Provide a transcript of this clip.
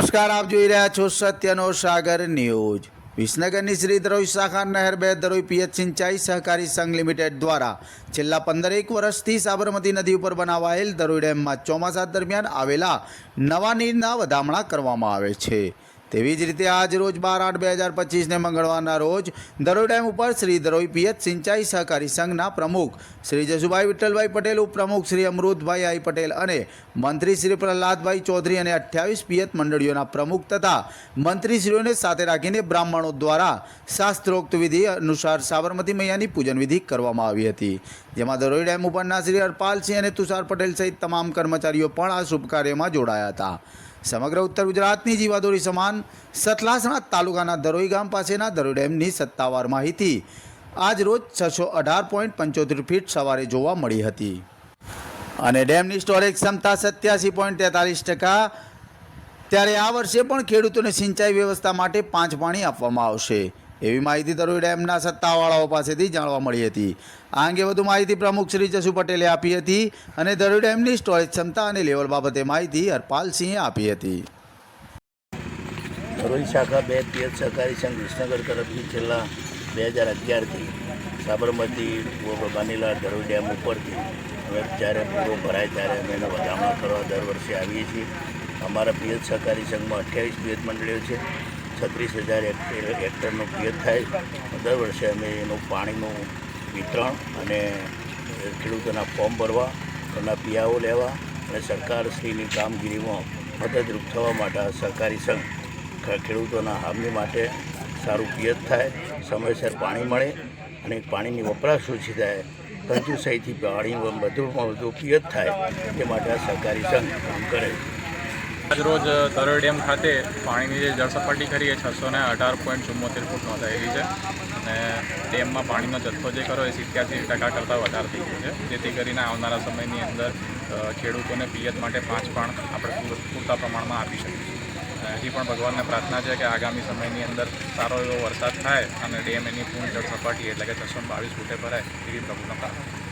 નમસ્કાર, આપ જોઈ રહ્યા છો સત્યનો સાગર ન્યૂઝ. વિસનગરની શ્રી દરોઈ શાખા નહેર બે દરોઈ પિયત સિંચાઈ સહકારી સંઘ લિમિટેડ દ્વારા છેલ્લા પંદર એક વર્ષથી સાબરમતી નદી ઉપર બનાવાયેલ દરોઈ ડેમમાં ચોમાસા દરમિયાન આવેલા નવા નીરના વધામણા કરવામાં આવે છે. તેવી જ રીતે આજ રોજ બાર આઠ બે હજાર પચીસને મંગળવારના રોજ દરોઈ ડેમ ઉપર શ્રી દરોઈ પિયત સિંચાઈ સહકારી સંઘના પ્રમુખ શ્રી જસુભાઈ વિઠ્ઠલભાઈ પટેલ, ઉપપ્રમુખ શ્રી અમૃતભાઈ આઈ પટેલ અને મંત્રી શ્રી પ્રહલાદભાઈ ચૌધરી અને અઠ્યાવીસ પિયત મંડળીઓના પ્રમુખ તથા મંત્રીશ્રીઓને સાથે રાખીને બ્રાહ્મણો દ્વારા શાસ્ત્રોક્ત વિધિ અનુસાર સાબરમતી મૈયાની પૂજન વિધિ કરવામાં આવી હતી. જેમાં દરોઈ ડેમ ઉપરના શ્રી હરપાલસિંહ અને તુષાર પટેલ સહિત તમામ કર્મચારીઓ પણ આ શુભ કાર્યમાં જોડાયા હતા. સમગ્ર ઉત્તર ગુજરાતની જીવાદોરી સમાન સતલાસણા તાલુકાના દરોઈ ગામ પાસેના દરોઈ ડેમની સત્તાવાર માહિતી. આજ રોજ છસો અઢાર પોઈન્ટ પંચોતેર ફીટ સવારે જોવા મળી હતી. અને ડેમની સ્ટોરેજ ક્ષમતા સત્યાસી પોઈન્ટ તેતાલીસ ટકા. ત્યારે આ વર્ષે પણ ખેડૂતોને સિંચાઈ વ્યવસ્થા માટે પાંચ પાણી આપવામાં આવશે. એવી માહિતી દરોઈ ડેમના સત્તાવાળાઓ પાસેથી જાણવા મળી હતી. આ અંગે વધુ માહિતી પ્રમુખ શ્રી જસુ પટેલે આપી હતી અને દરોઈ ડેમની સ્ટોરેજ ક્ષમતા અને લેવલ બાબતે માહિતી હરપાલસિંહે આપી હતી. ધરોઈ શાખા બે પિયત સહકારી સંઘ વિસનગર તરફથી છેલ્લા બે હજાર અગિયારથી સાબરમતી બનેલા ધરોઈ ડેમ ઉપરથી હવે જ્યારે પૂરો ભરાય ત્યારે અમે એને વધામણા કરવા દર વર્ષે આવીએ છીએ. અમારા પિયત સહકારી સંઘમાં અઠ્યાવીસ પિયત મંડળીઓ છે. છત્રીસ હજાર હેક્ટર, હેક્ટરનો પિયત થાય. દર વર્ષે અમે એનું પાણીનું વિતરણ અને ખેડૂતોના ફોર્મ ભરવા એમના પિયાઓ લેવા અને સરકારશ્રીની કામગીરીમાં મદદરૂપ થવા માટે સહકારી સંઘ ખેડૂતોના હામની માટે સારું પિયત થાય, સમયસર પાણી મળે અને પાણીની વપરાશ ઓછી થાય. કંજુસાઈથી પાણી વધુમાં વધુ પિયત થાય તે માટે આ સહકારી સંઘ કામ કરે છે. આજરોજ તરોઈ ડેમ ખાતે પાણીની જે જળસપાટી ખરી એ છસો ને અઢાર પોઈન્ટ ચુમ્મોતેર ફૂટ નોંધાયેલી છે. અને ડેમમાં પાણીનો જથ્થો જે કરો એ સિત્યાસી ટકા કરતાં વધારે થઈ ગયો છે. જેથી કરીને આવનારા સમયની અંદર ખેડૂતોને પિયત માટે પાંચ પાણ આપણે પૂર- પૂરતા પ્રમાણમાં આપી શકીશું હજી પણ ભગવાનને પ્રાર્થના છે કે આગામી સમયની અંદર સારો એવો વરસાદ થાય અને ડેમ એની પૂર્ણ જળ સપાટી એટલે કે છસો બાવીસ ફૂટે ભરાય એવી પ્રભુના પ્રાર્થના